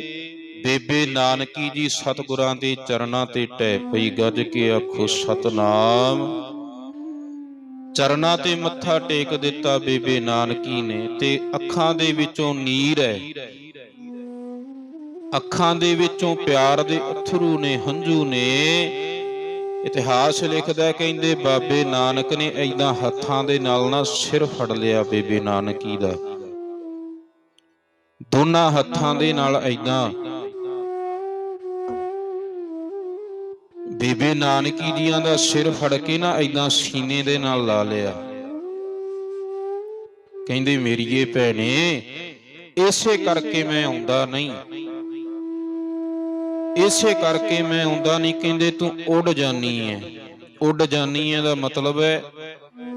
ਬੇਬੇ ਨਾਨਕੀ ਜੀ ਸਤਿਗੁਰਾਂ ਦੇ ਚਰਨਾਂ ਤੇ ਟਹਿ ਪਈ, ਗੱਜ ਕੇ ਆਖੋ, ਸਤਨਾਮ। ਚਰਨਾਂ ਤੇ ਮੱਥਾ ਟੇਕ ਦਿੱਤਾ ਬੇਬੇ ਨਾਨਕੀ ਨੇ ਤੇ ਅੱਖਾਂ ਦੇ ਵਿੱਚੋਂ ਨੀਰ ਹੈ। ਅੱਖਾਂ ਦੇ ਵਿੱਚੋਂ ਪਿਆਰ ਦੇ ਅਥਰੂ ਨੇ, ਹੰਝੂ ਨੇ। ਇਤਿਹਾਸ ਲਿਖਦਾ ਕਹਿੰਦੇ ਬਾਬੇ ਨਾਨਕ ਨੇ ਐਦਾਂ ਹੱਥਾਂ ਦੇ ਨਾਲ ਨਾ ਸਿਰ ਫੜ ਲਿਆ ਬੇਬੇ ਨਾਨਕੀ ਦਾ। ਦੋਨਾਂ ਹੱਥਾਂ ਦੇ ਨਾਲ ਐਦਾਂ ਬੇਬੇ ਨਾਨਕੀ ਜੀਆਂ ਦਾ ਸਿਰ ਫੜ ਕੇ ਨਾ ਐਦਾਂ ਸੀਨੇ ਦੇ ਨਾਲ ਲਾ ਲਿਆ। ਕਹਿੰਦੇ, ਮੇਰੀਏ ਭੈਣੇ, ਇਸੇ ਕਰਕੇ ਮੈਂ ਆਉਂਦਾ ਨਹੀਂ। ਇਸੇ ਕਰਕੇ ਮੈਂ ਆਉਂਦਾ ਨਹੀਂ ਕਹਿੰਦੇ ਤੂੰ ਉੱਡ ਜਾਨੀ ਹੈ ਉੱਡ ਜਾਨੀ ਹੈ ਦਾ ਮਤਲਬ ਹੈ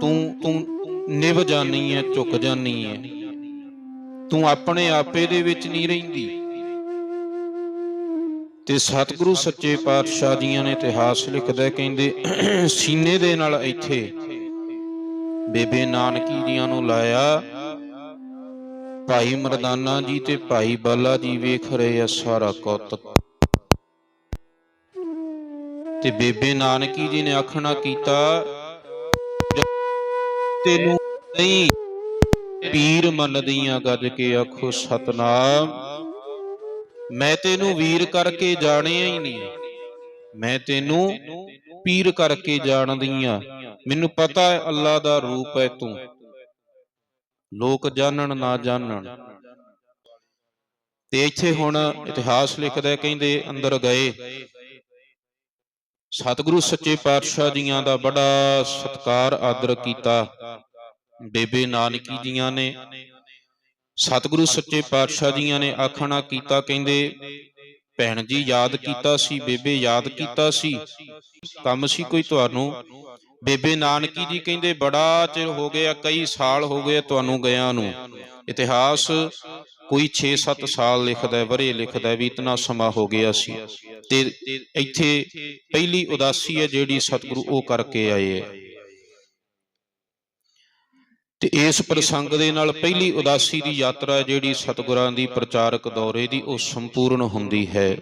ਤੂੰ ਤੂੰ ਨਿਭ ਜਾਨੀ ਐ, ਝੁਕ ਜਾਨੀ ਐ। ਤੂੰ ਆਪਣੇ ਆਪੇ ਦੇ ਵਿੱਚ ਨਹੀਂ ਰਹਿੰਦੀ। ਤੇ ਸਤਿਗੁਰੂ ਸੱਚੇ ਪਾਤਸ਼ਾਹ ਜੀਆਂ ਨੇ ਇਤਿਹਾਸ ਲਿਖਦਾ ਕਹਿੰਦੇ, ਸੀਨੇ ਦੇ ਨਾਲ ਇੱਥੇ ਬੇਬੇ ਨਾਨਕੀ ਜੀਆਂ ਨੂੰ ਲਾਇਆ। ਭਾਈ ਮਰਦਾਨਾ ਜੀ ਤੇ ਭਾਈ ਬਾਲਾ ਜੀ ਵੇਖ ਰਹੇ ਆ ਸਾਰਾ ਕੌਤਕ। ਤੇ ਬੇਬੇ ਨਾਨਕੀ ਜੀ ਨੇ ਆਖਣਾ ਕੀਤਾ ਜ- ਤੈਨੂੰ ਨਹੀਂ ਪੀਰ ਮੰਨਦੀਆਂ ਗੱਜ ਕੇ ਆਖੋ, ਸਤਨਾਮ, ਮੈਂ ਤੈਨੂੰ ਵੀਰ ਕਰਕੇ ਜਾਣਿਆ ਹੀ ਨਹੀਂ। ਮੈਂ ਤੈਨੂੰ ਪੀਰ ਕਰਕੇ ਜਾਣਦੀ ਆ ਮੈਨੂੰ ਪਤਾ ਹੈ ਅੱਲਾ ਦਾ ਰੂਪ ਹੈ ਤੂੰ। ਲੋਕ ਜਾਣਨ ਨਾ ਜਾਣਨ। ਤੇ ਇੱਥੇ ਹੁਣ ਇਤਿਹਾਸ ਲਿਖਦਾ ਕਹਿੰਦੇ, ਅੰਦਰ ਗਏ। ਸਤਿਗੁਰੂ ਸੱਚੇ ਪਾਤਸ਼ਾਹ ਜੀਆਂ ਦਾ ਬੜਾ ਸਤਕਾਰ, ਆਦਰ ਕੀਤਾ। ਬੇਬੇ ਨਾਨਕੀ ਜੀਆਂ ਨੇ, ਸਤਿਗੁਰੂ ਸੱਚੇ ਪਾਤਸ਼ਾਹ ਜੀਆਂ ਨੇ ਆਖਣਾ ਕੀਤਾ, ਕਹਿੰਦੇ, ਭੈਣ ਜੀ, ਯਾਦ ਕੀਤਾ ਸੀ, ਬੇਬੇ ਯਾਦ ਕੀਤਾ ਸੀ। ਕੰਮ ਸੀ ਕੋਈ ਤੁਹਾਨੂੰ? ਬੇਬੇ ਨਾਨਕੀ ਜੀ ਕਹਿੰਦੇ, ਬੜਾ ਚਿਰ ਹੋ ਗਿਆ, ਕਈ ਸਾਲ ਹੋ ਗਏ ਤੁਹਾਨੂੰ ਗਿਆ ਨੂੰ। ਇਤਿਹਾਸ ਕੋਈ 6-7 ਸਾਲ ਲਿਖਦਾ ਹੈ ਲਿਖਦਾ ਵੀ ਇਤਨਾ ਸਮਾਂ ਹੋ ਗਿਆ ਸੀ। ਤੇ ਇੱਥੇ ਪਹਿਲੀ ਉਦਾਸੀ ਹੈ ਜਿਹੜੀ ਸਤਿਗੁਰੂ ਉਹ ਕਰਕੇ ਆਏ ਹੈ। ਤੇ ਇਸ ਪ੍ਰਸੰਗ ਦੇ ਨਾਲ ਪਹਿਲੀ ਉਦਾਸੀ ਦੀ ਯਾਤਰਾ ਜਿਹੜੀ ਸਤਿਗੁਰਾਂ ਦੀ ਪ੍ਰਚਾਰਕ ਦੌਰੇ ਦੀ, ਉਹ ਸੰਪੂਰਨ ਹੁੰਦੀ ਹੈ।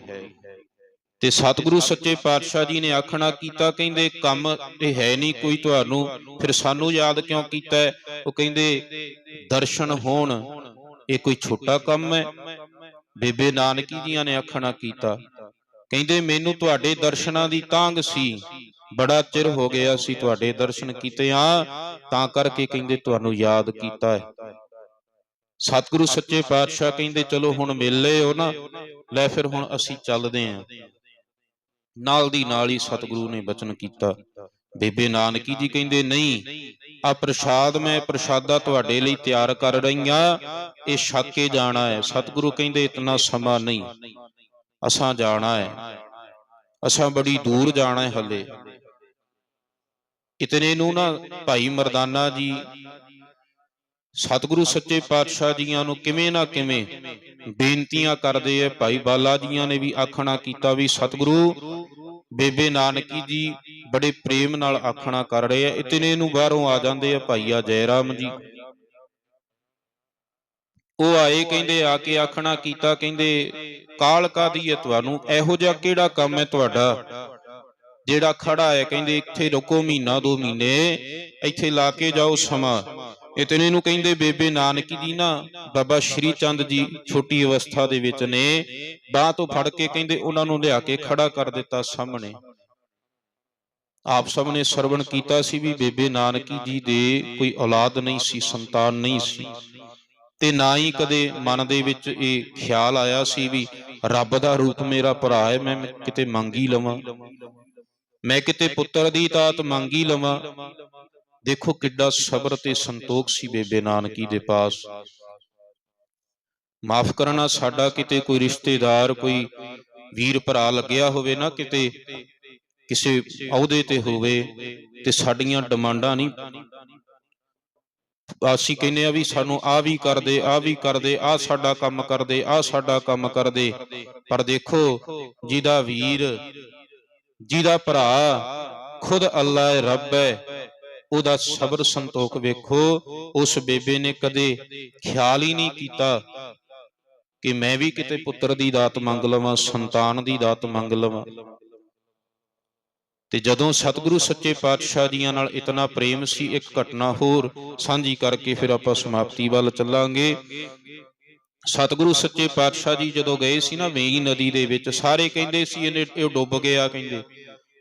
ਤੇ ਸਤਿਗੁਰੂ ਸੱਚੇ ਪਾਤਸ਼ਾਹ ਜੀ ਨੇ ਆਖਣਾ ਕੀਤਾ, ਕਹਿੰਦੇ ਕੰਮ ਇਹ ਹੈ ਨਹੀਂ ਕੋਈ ਤੁਹਾਨੂੰ, ਫਿਰ ਸਾਨੂੰ ਯਾਦ ਕਿਉਂ ਕੀਤਾ ਉਹ ਕਹਿੰਦੇ, ਦਰਸ਼ਨ ਹੋਣ। ਇਹ ਕੋਈ ਛੋਟਾ ਕੰਮ ਹੈ। ਬੇਬੇ ਨਾਨਕੀ ਜੀਆਂ ਨੇ ਆਖਣਾ ਕੀਤਾ। ਕਹਿੰਦੇ ਮੈਨੂੰ ਤੁਹਾਡੇ ਦਰਸ਼ਨਾਂ ਦੀ ਤਾਂਗ ਸੀ। ਬੜਾ ਚਿਰ ਹੋ ਗਿਆ ਸੀ ਤੁਹਾਡੇ ਦਰਸ਼ਨ ਕੀਤੇ ਆ। ਤਾਂ ਕਰਕੇ ਕਹਿੰਦੇ ਤੁਹਾਨੂੰ ਯਾਦ ਕੀਤਾ ਹੈ। ਸਤਿਗੁਰੂ ਸੱਚੇ ਪਾਤਸ਼ਾਹ ਕਹਿੰਦੇ ਚਲੋ ਹੁਣ ਮਿਲ ਲਏ ਹੋ ਨਾ। ਲੈ ਫਿਰ ਹੁਣ ਅਸੀਂ ਚੱਲਦੇ ਆਂ। ਨਾਲ ਦੀ ਨਾਲ ਹੀ ਸਤਿਗੁਰੂ ਨੇ ਬਚਨ ਕੀਤਾ। ਬੇਬੇ ਨਾਨਕੀ ਜੀ ਕਹਿੰਦੇ, ਨਹੀਂ, ਆ ਪ੍ਰਸ਼ਾਦ ਮੈਂ ਪ੍ਰਸ਼ਾਦਾ ਤੁਹਾਡੇ ਲਈ ਤਿਆਰ ਕਰ ਰਹੀ ਆ ਇਹ ਛੱਕ ਕੇ ਜਾਣਾ ਹੈ। ਸਤਿਗੁਰੂ ਕਹਿੰਦੇ, ਇਤਨਾ ਸਮਾਂ ਨਹੀਂ। ਅਸਾਂ ਜਾਣਾ ਹੈ। ਅਸਾਂ ਬੜੀ ਦੂਰ ਜਾਣਾ ਹੈ ਹੱਲੇ। ਇਤਨੇ ਨੂੰ ਨਾ ਭਾਈ ਮਰਦਾਨਾ ਜੀ, ਸਤਿਗੁਰੂ ਸੱਚੇ ਪਾਤਸ਼ਾਹ ਜੀਆਂ ਨੂੰ ਕਿਵੇਂ ਨਾ ਕਿਵੇਂ ਬੇਨਤੀਆਂ ਕਰਦੇ ਐ ਭਾਈ ਬਾਲਾ ਜੀਆਂ ਨੇ ਵੀ ਆਖਣਾ ਕੀਤਾ ਵੀ, ਸਤਿਗੁਰੂ, ਬੇਬੇ ਨਾਨਕੀ ਜੀ ਬੜੇ ਪ੍ਰੇਮ ਨਾਲ ਆਖਣਾ ਕਰ ਰਹੇ ਐ ਇਤਨੇ ਨੂੰ ਬਾਹਰੋਂ ਆ ਜਾਂਦੇ ਐ ਭਾਈਆ ਜੈ ਰਾਮ ਜੀ। ਉਹ ਆਏ ਕਹਿੰਦੇ, ਆ ਕੇ ਆਖਣਾ ਕੀਤਾ ਕਹਿੰਦੇ, ਕਾਲ ਕਾਦੀ ਹੈ ਤੁਹਾਨੂੰ? ਇਹੋ ਜਿਹਾ ਕਿਹੜਾ ਕੰਮ ਹੈ ਤੁਹਾਡਾ? ਜਿਹੜਾ ਖੜਾ ਹੈ ਕਹਿੰਦੇ, ਇੱਥੇ ਰੁਕੋ ਮਹੀਨਾ ਦੋ ਮਹੀਨੇ, ਇੱਥੇ ਲਾ ਕੇ ਜਾਓ ਸਮਾਂ। ਇਤਨੇ ਨੂੰ ਕਹਿੰਦੇ, ਬੇਬੇ ਨਾਨਕੀ ਜੀ ਨਾ ਬਾਬਾ ਸ਼੍ਰੀ ਚੰਦ ਜੀ ਛੋਟੀ ਅਵਸਥਾ ਦੇ ਵਿੱਚ ਨੇ, ਬਾਹ ਤੋਂ ਫੜ ਕੇ ਕਹਿੰਦੇ, ਉਹਨਾਂ ਨੂੰ ਲਿਆ ਕੇ ਖੜਾ ਕਰ ਦਿੱਤਾ ਸਾਹਮਣੇ। ਆਪ ਸਭ ਨੇ ਸਰਵਣ ਕੀਤਾ ਸੀ ਵੀ ਬੇਬੇ ਨਾਨਕੀ ਜੀ ਦੇ ਕੋਈ ਔਲਾਦ ਨਹੀਂ ਸੀ, ਸੰਤਾਨ ਨਹੀਂ ਸੀ। ਤੇ ਨਾ ਹੀ ਕਦੇ ਮਨ ਦੇ ਵਿੱਚ ਇਹ ਖਿਆਲ ਆਇਆ ਸੀ ਵੀ ਰੱਬ ਦਾ ਰੂਪ ਮੇਰਾ ਭਰਾ ਹੈ, ਮੈਂ ਕਿਤੇ ਮੰਗੀ ਲਵਾਂ। ਮੈਂ ਕਿਤੇ ਪੁੱਤਰ ਦੀ ਤਾਤ ਮੰਗੀ ਲਵਾਂ। ਦੇਖੋ ਕਿੱਡਾ ਸਬਰ ਤੇ ਸੰਤੋਖ ਸੀ ਬੇਬੇ ਨਾਨਕੀ ਦੇ ਪਾਸ। ਮਾਫ ਕਰਨਾ, ਸਾਡਾ ਕਿਤੇ ਕੋਈ ਰਿਸ਼ਤੇਦਾਰ, ਕੋਈ ਵੀਰ ਭਰਾ ਲੱਗਿਆ ਹੋਵੇ ਨਾ ਕਿਤੇ ਕਿਸੇ ਅਹੁਦੇ ਤੇ ਹੋਵੇ ਤੇ ਸਾਡੀਆਂ ਡਿਮਾਂਡਾਂ ਨਹੀਂ। ਅਸੀਂ ਕਹਿੰਦੇ ਆ ਵੀ ਸਾਨੂੰ ਆ ਵੀ ਕਰਦੇ ਆ ਵੀ ਕਰਦੇ ਆ ਸਾਡਾ ਕੰਮ ਕਰਦੇ ਆ ਸਾਡਾ ਕੰਮ ਕਰਦੇ। ਪਰ ਦੇਖੋ, ਜਿਹਦਾ ਵੀਰ, ਜਿਹਦਾ ਭਰਾ ਖੁਦ ਅੱਲਾ ਰੱਬ ਹੈ, ਉਹਦਾ ਸਬਰ ਸੰਤੋਖ ਵੇਖੋ, ਉਸ ਬੇਬੇ ਨੇ ਕਦੇ ਖਿਆਲ ਹੀ ਨਹੀਂ ਕੀਤਾ ਕਿ ਮੈਂ ਵੀ ਕਿਤੇ ਪੁੱਤਰ ਦੀ ਦਾਤ ਮੰਗ ਲਵਾਂ, ਸੰਤਾਨ ਦੀ ਦਾਤ ਮੰਗ ਲਵਾਂ। ਤੇ ਜਦੋਂ ਸਤਿਗੁਰੂ ਸੱਚੇ ਪਾਤਸ਼ਾਹ ਜੀਆਂ ਨਾਲ ਇਤਨਾ ਪ੍ਰੇਮ ਸੀ, ਇੱਕ ਘਟਨਾ ਹੋਰ ਸਾਂਝੀ ਕਰਕੇ ਫਿਰ ਆਪਾਂ ਸਮਾਪਤੀ ਵੱਲ ਚੱਲਾਂਗੇ। ਸਤਿਗੁਰੂ ਸੱਚੇ ਪਾਤਸ਼ਾਹ ਜੀ ਜਦੋਂ ਗਏ ਸੀ ਨਾ ਵੇਈ ਨਦੀ ਦੇ ਵਿੱਚ, ਸਾਰੇ ਕਹਿੰਦੇ ਸੀ ਇਹਨੇ, ਇਹ ਡੁੱਬ ਗਿਆ ਕਹਿੰਦੇ।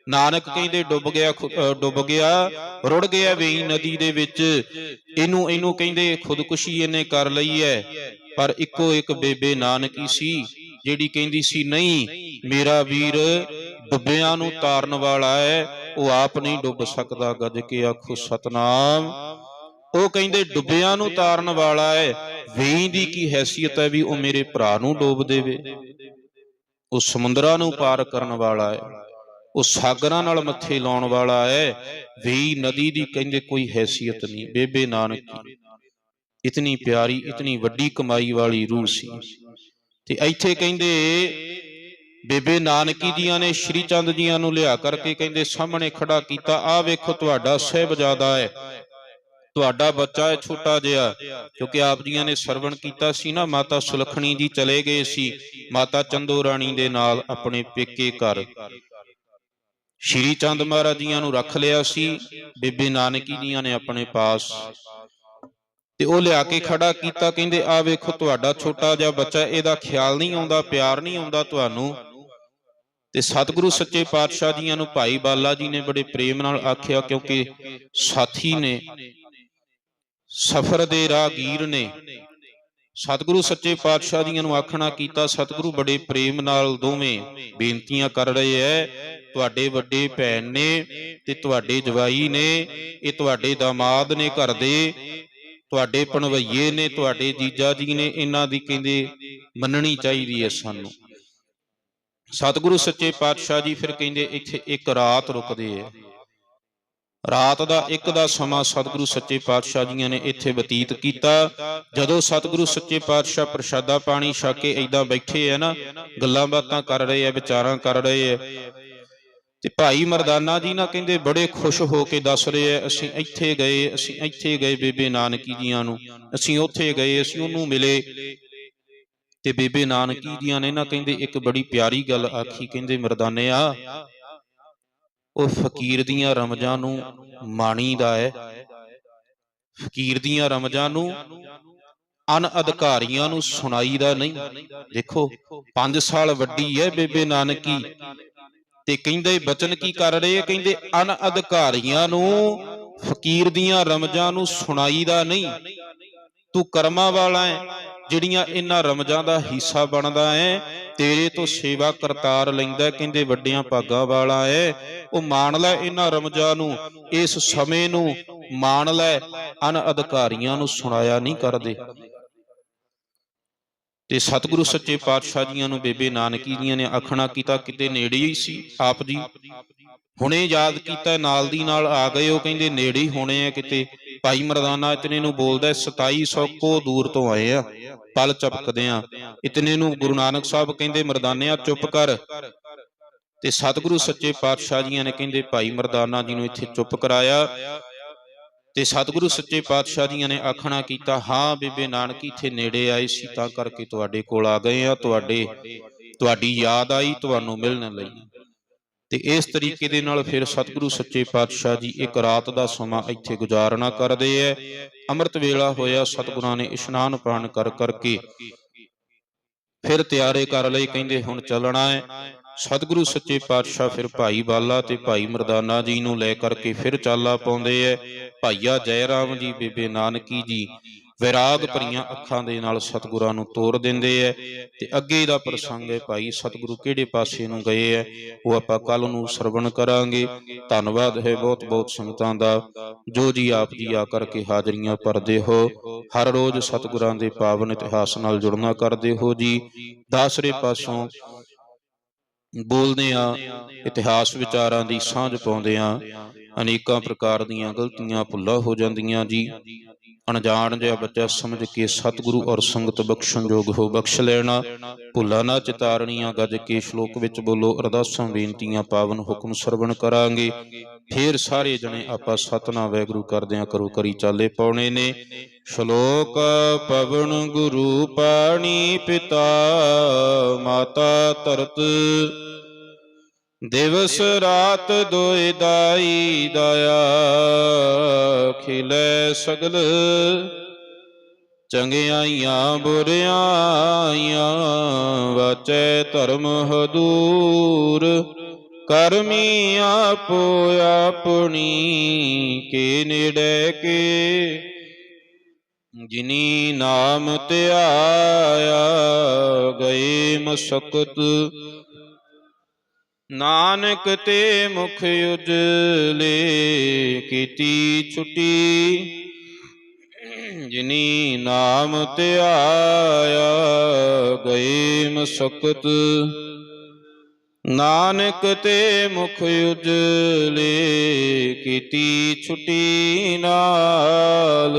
ਨਾਨਕ ਕਹਿੰਦੇ ਡੁੱਬ ਗਿਆ ਡੁੱਬ ਗਿਆ, ਰੁੜ ਗਿਆ ਵੇਈ ਨਦੀ ਦੇ ਵਿੱਚ। ਇਹਨੂੰ ਇਹਨੂੰ ਕਹਿੰਦੇ ਖੁਦਕੁਸ਼ੀ ਇਹਨੇ ਕਰ ਲਈ ਹੈ, ਪਰ ਇੱਕੋ ਇੱਕ ਬੇਬੇ ਨਾਨਕੀ ਸੀ, ਜਿਹੜੀ ਕਹਿੰਦੀ ਸੀ, ਨਹੀਂ, ਮੇਰਾ ਵੀਰ ਡੁੱਬਿਆਂ ਨੂੰ ਤਾਰਨ ਵਾਲਾ ਹੈ, ਉਹ ਆਪ ਨਹੀਂ ਡੁੱਬ ਸਕਦਾ, ਗੱਜ ਕੇ ਆਖੋ, ਸਤਨਾਮ। ਉਹ ਕਹਿੰਦੇ, ਡੁੱਬਿਆਂ ਨੂੰ ਤਾਰਨ ਵਾਲਾ ਹੈ, ਵੇਈ ਦੀ ਕੀ ਹੈਸੀਅਤ ਹੈ ਵੀ ਉਹ ਮੇਰੇ ਭਰਾ ਨੂੰ ਡੋਬ ਦੇਵੇ? ਉਹ ਸਮੁੰਦਰਾਂ ਨੂੰ ਪਾਰ ਕਰਨ ਵਾਲਾ ਹੈ, ਉਹ ਸਾਗਰਾਂ ਨਾਲ ਮੱਥੇ ਲਾਉਣ ਵਾਲਾ ਹੈ, ਵੇਈ ਨਦੀ ਦੀ ਕਹਿੰਦੇ ਕੋਈ ਹੈਸੀਅਤ ਨਹੀਂ। ਬੇਬੇ ਨਾਨਕੀ ਇਤਨੀ ਪਿਆਰੀ, ਇਤਨੀ ਵੱਡੀ ਕਮਾਈ ਵਾਲੀ ਰੂਹ ਸੀ। ਤੇ ਇੱਥੇ ਕਹਿੰਦੇ ਬੇਬੇ ਨਾਨਕੀ ਜੀਆਂ ਨੇ ਸ਼੍ਰੀ ਚੰਦ ਜੀਆਂ ਨੂੰ ਲਿਆ ਕਰਕੇ ਕਹਿੰਦੇ, ਸਾਹਮਣੇ ਖੜਾ ਕੀਤਾ, ਆਹ ਵੇਖੋ ਤੁਹਾਡਾ ਸਹਿਬਜ਼ਾਦਾ ਹੈ। ਤੁਹਾਡਾ ਬੱਚਾ ਹੈ, ਛੋਟਾ ਜਿਹਾ। ਕਿਉਂਕਿ ਆਪ ਜੀਆਂ ਨੇ ਸਰਵਣ ਕੀਤਾ ਸੀ ਨਾ, ਮਾਤਾ ਸੁਲਖਣੀ ਜੀ ਚਲੇ ਗਏ ਸੀ। ਮਾਤਾ ਚੰਦੋ ਰਾਣੀ ਦੇ ਨਾਲ ਆਪਣੇ ਪੇਕੇ ਘਰ। ਸ਼੍ਰੀ ਚੰਦ ਮਹਾਰਾਜ ਜੀਆਂ ਨੂੰ ਰੱਖ ਲਿਆ ਸੀ। ਬੀਬੀ ਨਾਨਕੀ ਜੀਆਂ ਨੇ ਆਪਣੇ ਪਾਸ। ਤੇ ਉਹ ਲਿਆ ਕੇ ਖੜਾ ਕੀਤਾ, ਕਹਿੰਦੇ ਆ ਵੇਖੋ, ਤੁਹਾਡਾ ਛੋਟਾ ਜਿਹਾ ਬੱਚਾ, ਇਹਦਾ ਖਿਆਲ ਨਹੀਂ ਆਉਂਦਾ, ਪਿਆਰ ਨਹੀਂ ਆਉਂਦਾ ਤੁਹਾਨੂੰ। ਤੇ ਸਤਿਗੁਰੂ ਸੱਚੇ ਪਾਤਸ਼ਾਹ ਜੀਆਂ ਨੂੰ ਭਾਈ ਬਾਲਾ ਜੀ ਨੇ ਬੜੇ ਪ੍ਰੇਮ ਨਾਲ ਆਖਿਆ ਕਿਉਂਕਿ ਸਾਥੀ ਨੇ, ਸਫਰ ਦੇ ਰਾਹਗੀਰ ਨੇ। ਸਤਿਗੁਰੂ ਸੱਚੇ ਪਾਤਸ਼ਾਹ ਜੀਆਂ ਨੂੰ ਆਖਣਾ ਕੀਤਾ, ਸਤਿਗੁਰੂ ਬੜੇ ਪ੍ਰੇਮ ਨਾਲ ਦੋਵੇਂ ਬੇਨਤੀਆਂ ਕਰ ਰਹੇ ਐ, ਤੁਹਾਡੇ ਵੱਡੇ ਭੈਣ ਨੇ ਤੇ ਤੁਹਾਡੇ ਜਵਾਈ ਨੇ, ਇਹ ਤੁਹਾਡੇ ਦਾਮਾਦ ਨੇ ਘਰ ਦੇ, ਤੁਹਾਡੇ ਪਣਵਈਏ ਨੇ, ਤੁਹਾਡੇ ਜੀਜਾ ਜੀ ਨੇ, ਇਹਨਾਂ ਦੀ ਕਹਿੰਦੇ ਮੰਨਣੀ ਚਾਹੀਦੀ ਹੈ ਸਾਨੂੰ। ਸਤਿਗੁਰੂ ਸੱਚੇ ਪਾਤਸ਼ਾਹ ਜੀ ਫਿਰ ਕਹਿੰਦੇ, ਇੱਥੇ ਇੱਕ ਰਾਤ ਰੁਕਦੇ ਐ ਰਾਤ ਦਾ ਇੱਕ ਦਾ ਸਮਾਂ ਸਤਿਗੁਰੂ ਸੱਚੇ ਪਾਤਸ਼ਾਹ ਜੀਆਂ ਨੇ ਇੱਥੇ ਬਤੀਤ ਕੀਤਾ। ਜਦੋਂ ਸਤਿਗੁਰੂ ਸੱਚੇ ਪਾਤਸ਼ਾਹ ਪ੍ਰਸ਼ਾਦਾ ਪਾਣੀ ਛਕ ਕੇ ਐਦਾਂ ਬੈਠੇ ਆ ਨਾ, ਗੱਲਾਂ ਬਾਤਾਂ ਕਰ ਰਹੇ ਆ, ਵਿਚਾਰਾਂ ਕਰ ਰਹੇ ਆ। ਤੇ ਭਾਈ ਮਰਦਾਨਾ ਜੀ ਨਾ ਕਹਿੰਦੇ, ਬੜੇ ਖੁਸ਼ ਹੋ ਕੇ ਦੱਸ ਰਹੇ ਆ, ਅਸੀਂ ਇੱਥੇ ਗਏ, ਅਸੀਂ ਇੱਥੇ ਗਏ ਬੇਬੇ ਨਾਨਕੀ ਜੀਆਂ ਨੂੰ। ਅਸੀਂ ਉੱਥੇ ਗਏ, ਅਸੀਂ ਉਹਨੂੰ ਮਿਲੇ। ਤੇ ਬੇਬੇ ਨਾਨਕੀ ਜੀਆਂ ਨੇ ਨਾ ਕਹਿੰਦੇ ਇੱਕ ਬੜੀ ਪਿਆਰੀ ਗੱਲ ਆਖੀ ਕਹਿੰਦੇ ਮਰਦਾਨਿਆ ਉਹ ਫਕੀਰ ਦੀਆਂ ਰਮਜ਼ਾਂ ਨੂੰ ਮਾਣੀਦਾ ਹੈ। ਫਕੀਰ ਦੀਆਂ ਰਮਜ਼ਾਂ ਨੂੰ ਅਨ ਅਧਿਕਾਰੀਆਂ ਨੂੰ ਸੁਣਾਈਦਾ ਨਹੀਂ। ਦੇਖੋ 5 ਸਾਲ ਵੱਡੀ ਹੈ ਬੇਬੇ ਨਾਨਕੀ। ਤੇ ਕਹਿੰਦੇ ਬਚਨ ਕੀ ਕਰ ਰਹੇ ਕਹਿੰਦੇ ਅਨ ਅਧਿਕਾਰੀਆਂ ਨੂੰ ਫਕੀਰ ਦੀਆਂ ਰਮਜ਼ਾਂ ਨੂੰ ਸੁਣਾਈਦਾ ਨਹੀਂ। ਤੂੰ ਕਰਮਾਂ ਵਾਲਾ ਹੈ। ਜਿਹੜੀਆਂ ਇਹਨਾਂ ਰਮਜ਼ਾਂ ਦਾ ਹਿੱਸਾ ਬਣਦਾ ਹੈ, ਤੇਰੇ ਤੋਂ ਸੇਵਾ ਕਰਤਾਰ ਲੈਂਦਾ ਕਹਿੰਦੇ ਵੱਡਿਆਂ ਭਾਗਾਂ ਵਾਲਾ ਹੈ। ਉਹ ਮਾਣ ਲੈ ਇਹਨਾਂ ਰਮਜ਼ਾਂ ਨੂੰ, ਇਸ ਸਮੇਂ ਨੂੰ ਮਾਣ ਲੈ। ਅਨ ਅਧਿਕਾਰੀਆਂ ਨੂੰ ਸੁਣਾਇਆ ਨਹੀਂ ਕਰਦੇ। ਤੇ ਸਤਿਗੁਰੂ ਸੱਚੇ ਪਾਤਸ਼ਾਹ ਜੀਆਂ ਨੂੰ ਬੇਬੇ ਨਾਨਕੀ ਜੀਆਂ ਨੇ ਆਖਣਾ ਕੀਤਾ, ਕਿਤੇ ਨੇੜੇ ਹੀ ਸੀ ਆਪ ਜੀ। ਹੁਣੇ ਯਾਦ ਕੀਤਾ, ਨਾਲ ਦੀ ਨਾਲ ਆ ਗਏ, ਉਹ ਕਹਿੰਦੇ ਨੇੜੇ ਹੀ ਹੋਣੇ ਆ ਕਿਤੇ। ਭਾਈ ਮਰਦਾਨਾ ਇਤਨੇ ਨੂੰ ਬੋਲਦਾ 2700 ਕੋ ਦੂਰ ਤੋਂ ਆਏ ਆ, ਪਲ ਚਪਕਦੇ ਆ। ਇਤਨੇ ਨੂੰ ਗੁਰੂ ਨਾਨਕ ਸਾਹਿਬ ਕਹਿੰਦੇ, ਮਰਦਾਨਿਆ, ਚੁੱਪ ਕਰ। ਤੇ ਸਤਿਗੁਰੂ ਸੱਚੇ ਪਾਤਸ਼ਾਹ ਜੀਆਂ ਨੇ ਕਹਿੰਦੇ, ਭਾਈ ਮਰਦਾਨਾ ਜੀ ਨੂੰ ਇੱਥੇ ਚੁੱਪ ਕਰਾਇਆ। ਤੇ ਸਤਿਗੁਰੂ ਸੱਚੇ ਪਾਤਸ਼ਾਹ ਜੀਆਂ ਨੇ ਆਖਣਾ ਕੀਤਾ, ਹਾਂ ਬੇਬੇ ਨਾਨਕ, ਇੱਥੇ ਨੇੜੇ ਆਏ ਸੀ, ਤਾਂ ਕਰਕੇ ਤੁਹਾਡੇ ਕੋਲ ਆ ਗਏ ਆ, ਤੁਹਾਡੇ, ਤੁਹਾਡੀ ਯਾਦ ਆਈ, ਤੁਹਾਨੂੰ ਮਿਲਣ ਲਈ। ਤੇ ਇਸ ਤਰੀਕੇ ਦੇ ਨਾਲ ਫਿਰ ਸਤਿਗੁਰੂ ਸੱਚੇ ਪਾਤਸ਼ਾਹ ਜੀ ਇੱਕ ਰਾਤ ਦਾ ਸਮਾਂ ਇੱਥੇ ਗੁਜ਼ਾਰਨਾ ਕਰਦੇ ਐ। ਅੰਮ੍ਰਿਤ ਵੇਲਾ ਹੋਇਆ, ਸਤਿਗੁਰਾਂ ਨੇ ਇਸ਼ਨਾਨ ਪਾਣ ਕਰ ਕਰਕੇ ਫਿਰ ਤਿਆਰੇ ਕਰ ਲਈ, ਕਹਿੰਦੇ ਹੁਣ ਚੱਲਣਾ ਹੈ ਸਤਿਗੁਰੂ ਸੱਚੇ ਪਾਤਸ਼ਾਹ ਫਿਰ ਭਾਈ ਬਾਲਾ ਤੇ ਭਾਈ ਮਰਦਾਨਾ ਜੀ ਨੂੰ ਲੈ ਕਰਕੇ ਫਿਰ ਚਾਲਾ ਪਾਉਂਦੇ ਐ। ਭਾਈਆ ਜੈ ਰਾਮ ਜੀ, ਬੇਬੇ ਨਾਨਕੀ ਜੀ, ਵਿਰਾਗ ਭਰੀਆਂ ਅੱਖਾਂ ਦੇ ਨਾਲ ਸਤਿਗੁਰਾਂ ਨੂੰ ਤੋਰ ਦਿੰਦੇ ਐ ਤੇ ਅੱਗੇ ਦਾ ਪ੍ਰਸੰਗ ਹੈ ਭਾਈ ਸਤਿਗੁਰੂ ਕਿਹੜੇ ਪਾਸੇ ਨੂੰ ਗਏ ਐ, ਉਹ ਆਪਾਂ ਕੱਲ ਨੂੰ ਸਰਵਣ ਕਰਾਂਗੇ। ਧੰਨਵਾਦ ਹੈ ਬਹੁਤ ਬਹੁਤ ਸੰਗਤਾਂ ਦਾ, ਜੋ ਜੀ ਆਪ ਜੀ ਆ ਕਰਕੇ ਹਾਜ਼ਰੀਆਂ ਭਰਦੇ ਹੋ, ਹਰ ਰੋਜ਼ ਸਤਿਗੁਰਾਂ ਦੇ ਪਾਵਨ ਇਤਿਹਾਸ ਨਾਲ ਜੁੜਨਾ ਕਰਦੇ ਹੋ ਜੀ। ਦਾਸਰੇ ਪਾਸੋਂ ਬੋਲਦੇ ਆ ਇਤਿਹਾਸ ਵਿਚਾਰਾਂ ਦੀ ਸਾਂਝ ਪਾਉਂਦੇ ਆ ਅਨੇਕਾਂ ਪ੍ਰਕਾਰ ਦੀਆਂ ਗਲਤੀਆਂ ਭੁੱਲਾਂ ਹੋ ਜਾਂਦੀਆਂ ਜੀ। ਅਣਜਾਣ ਜਿਹਾ ਬੱਚਾ ਸਮਝ ਕੇ ਸਤਿਗੁਰੂ ਔਰ ਸੰਗਤ ਬਖਸ਼ਣਯੋਗ ਹੋ ਬਖਸ਼ ਲੈਣਾ। ਭੁੱਲਾਂ ਨਾ ਚਿਤਾਰਣੀਆਂ ਗੱਜ ਕੇ ਸ਼ਲੋਕ ਵਿੱਚ ਬੋਲੋ, ਅਰਦਾਸਾਂ, ਬੇਨਤੀਆਂ, ਪਾਵਨ ਹੁਕਮ ਸਰਵਣ ਕਰਾਂਗੇ। ਫੇਰ ਸਾਰੇ ਜਣੇ ਆਪਾਂ ਸਤਨਾਮ ਵੈਗੁਰੂ ਕਰਦਿਆਂ ਕਰੋ ਕਰੀ ਚਾਲੇ ਪਾਉਣੇ ਨੇ। ਸ਼ਲੋਕ ਪਵਨ ਗੁਰੂ ਪਾਣੀ ਪਿਤਾ, ਮਾਤਾ ਧਰਤ। ਦਿਵਸ ਰਾਤ ਦੋਇ ਦਾਈ ਦਇਆ, ਖਿਲੇ ਸਗਲ। ਚੰਗਿਆਈਆਂ ਬੁਰਿਆਈਆਂ ਵਾਚੈ ਧਰਮ ਹਦੂਰ। ਕਰਮੀ ਆਪੋ ਆਪਣੀ, ਕੇ ਨੇੜੇ ਕੇ। ਜਿਨੀ ਨਾਮ ਧਿਆਇਆ ਗਏ ਮਸਕਤ, ਨਾਨਕ ਤੇ ਮੁਖ ਉਜਲੇ ਕੀਤੀ ਛੁਟੀ। ਜਿਨੀ ਨਾਮ ਧਿਆਇਆ ਗਏ ਮਸਕਤ, ਨਾਨਕ ਤੇ ਮੁਖ ਉਜਲੇ ਕੀਤੀ ਛੁਟੀ ਨਾਲ।